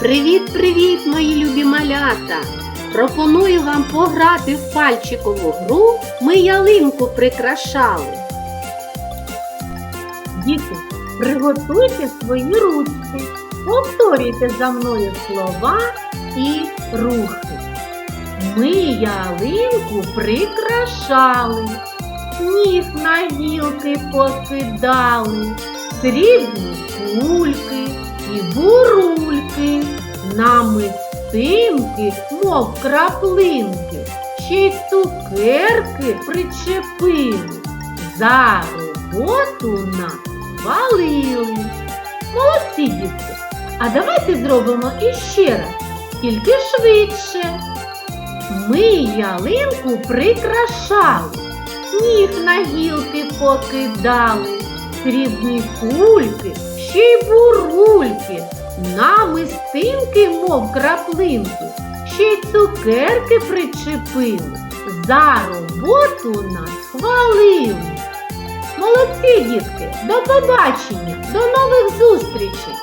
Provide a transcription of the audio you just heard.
Привіт-привіт, мої любі малята! Пропоную вам пограти в пальчикову гру Ми ялинку прикрашали. Діти, приготуйте свої ручки, повторюйте за мною слова і рухи. Ми ялинку прикрашали, сніг на гілки покидали, срібні кульки і бурульки, намистинки, мов краплинки, ще й цукерки причепили. За роботу нас хвалили. Молодці, дітки! А давайте зробимо іще раз, тільки швидше. Ми ялинку прикрашали, сніг на гілки покидали, срібні кульки, ще й бурульки, намистинки, мов краплинки, ще й цукерки причепили. За роботу нас хвалили. Молодці, дітки! До побачення! До нових зустрічей!